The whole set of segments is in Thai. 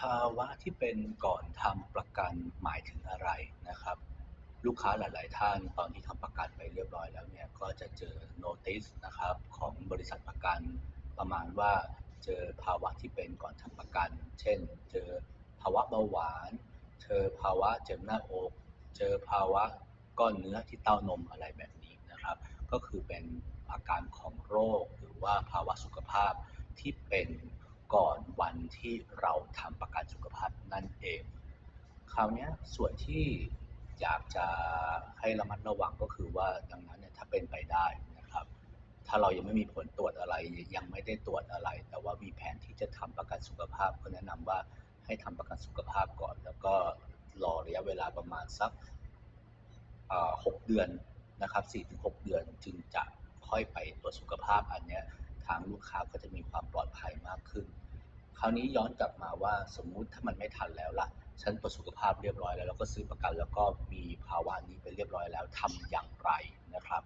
ภาวะที่เป็นก่อนทำประกันหมายถึงอะไรนะครับ ลูกค้าหลาย ๆ ท่านตอนที่ทำประกันไปเรียบร้อยแล้วเนี่ยก็จะเจอโน้ติสนะครับของบริษัทประกันประมาณว่าเจอภาวะที่เป็นก่อนทำประกัน เช่น เจอภาวะเบาหวาน เจอภาวะเจ็บหน้าอก เจอภาวะก้อนเนื้อที่เต้านมอะไรแบบนี้นะครับ ก็คือเป็นอาการของโรคหรือว่าภาวะสุขภาพที่เป็น ก่อนวันที่เราทำประกันสุขภาพนั่นเอง คราวนี้ส่วนที่อยากจะให้ระมัดระวังก็คือว่าดังนั้นเนี่ยถ้าเป็นไปได้นะครับ ถ้าเรายังไม่มีผลตรวจอะไรยังไม่ได้ตรวจอะไร แต่ว่ามีแผนที่จะทำประกันสุขภาพก็แนะนำว่าให้ทำประกันสุขภาพก่อน แล้วก็รอระยะเวลาประมาณสักหกเดือนนะครับสี่ถึงหกเดือนจึงจะค่อยไปตรวจสุขภาพอันเนี้ยทางลูกค้าก็จะมีความปลอดภัยมากขึ้น คราวนี้ย้อนกลับมาว่าสมมุติถ้ามันไม่ทันแล้วล่ะ ฉันตรวจสุขภาพเรียบร้อยแล้วแล้วก็ซื้อประกันแล้วก็มีภาวะนี้ไปเรียบร้อยแล้วทำอย่างไรนะครับ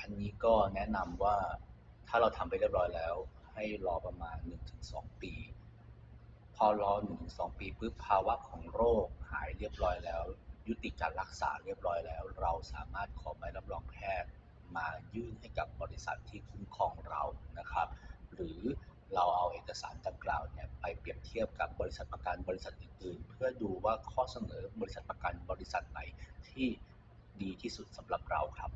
อันนี้ก็แนะนำว่าถ้าเราทำไปเรียบร้อยแล้ว ให้รอประมาณ 1-2 ปี พอรอ 1-2 ปีปุ๊บภาวะของโรคหายเรียบร้อยแล้ว ยุติการรักษาเรียบร้อยแล้ว เราสามารถขอใบรับรองแพทย์มายื่นให้กับบริษัทที่คุ้มครองเรานะครับ หรือเราเอาเอกสารดังกล่าวเนี่ย ไปเปรียบเทียบกับบริษัทประกันบริษัทอื่นๆ เพื่อดูว่าข้อเสนอบริษัทประกันบริษัทไหนที่ดีที่สุดสำหรับเราครับ